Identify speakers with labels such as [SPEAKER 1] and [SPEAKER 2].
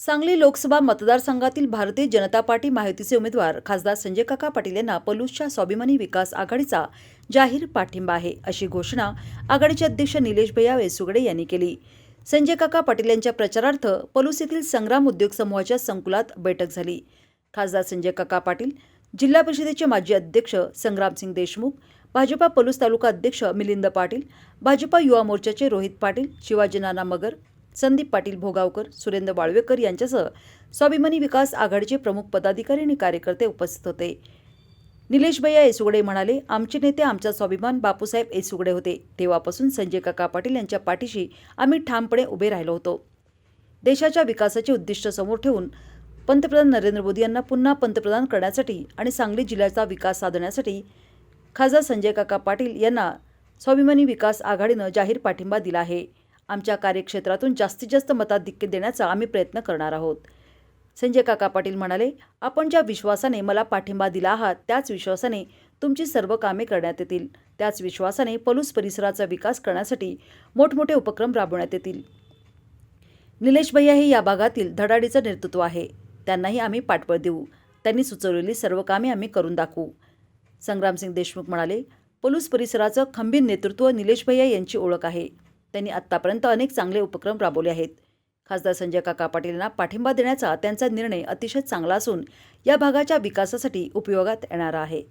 [SPEAKER 1] सांगली लोकसभा मतदारसंघातील भारतीय जनता पार्टी माहितीचे उमेदवार खासदार संजय काका पाटील यांना पलूसच्या स्वाभिमानी विकास आघाडीचा जाहीर पाठिंबा आहे अशी घोषणा आघाडीचे अध्यक्ष निलेश भैया वेसुगडे यांनी केली. संजय काका पाटील यांच्या प्रचारार्थ पलूस येथील संग्राम उद्योग समूहाच्या संकुलात बैठक झाली. खासदार संजय काका पाटील जिल्हा परिषदेचे माजी अध्यक्ष संग्रामसिंग देशमुख भाजपा पलूस तालुका अध्यक्ष मिलिंद पाटील भाजपा युवा मोर्चाचे रोहित पाटील शिवाजी नाना मगर संदीप पाटील भोगावकर सुरेंद्र वाळवेकर यांच्यासह स्वाभिमानी विकास आघाडीचे प्रमुख पदाधिकारी आणि कार्यकर्ते उपस्थित होते. निलेश भैया येसुगडे म्हणाले आमचे नेते आमचा स्वाभिमान बापूसाहेब येसुगडे होते. तेव्हापासून संजय काका पाटील यांच्या पाठीशी आम्ही ठामपणे उभे राहिलो होतो. देशाच्या विकासाचे उद्दिष्ट समोर ठेवून पंतप्रधान नरेंद्र मोदी यांना पुन्हा पंतप्रधान करण्यासाठी आणि सांगली जिल्ह्याचा विकास साधण्यासाठी खासदार संजय काका पाटील यांना स्वाभिमानी विकास आघाडीनं जाहीर पाठिंबा दिला आहे. आमच्या कार्यक्षेत्रातून जास्तीत जास्त मताधिक्य देण्याचा आम्ही प्रयत्न करणार आहोत. संजय काका पाटील म्हणाले आपण ज्या विश्वासाने मला पाठिंबा दिला आहात त्याच विश्वासाने तुमची सर्व कामे करण्यात येतील. त्याच विश्वासाने पलूस परिसराचा विकास करण्यासाठी मोठमोठे उपक्रम राबवण्यात येतील. निलेश भैया हे या भागातील धडाडीचं नेतृत्व आहे. त्यांनाही आम्ही पाठबळ देऊ. त्यांनी सुचवलेली सर्व कामे आम्ही करून दाखवू. संग्रामसिंग देशमुख म्हणाले पलूस परिसराचं खंबीर नेतृत्व निलेश भैया यांची ओळख आहे. त्यांनी आत्तापर्यंत अनेक चांगले उपक्रम राबवले आहेत. खासदार संजय काका पाटील यांना पाठिंबा देण्याचा त्यांचा निर्णय अतिशय चांगला असून या भागाच्या विकासासाठी उपयोगात येणारा आहे.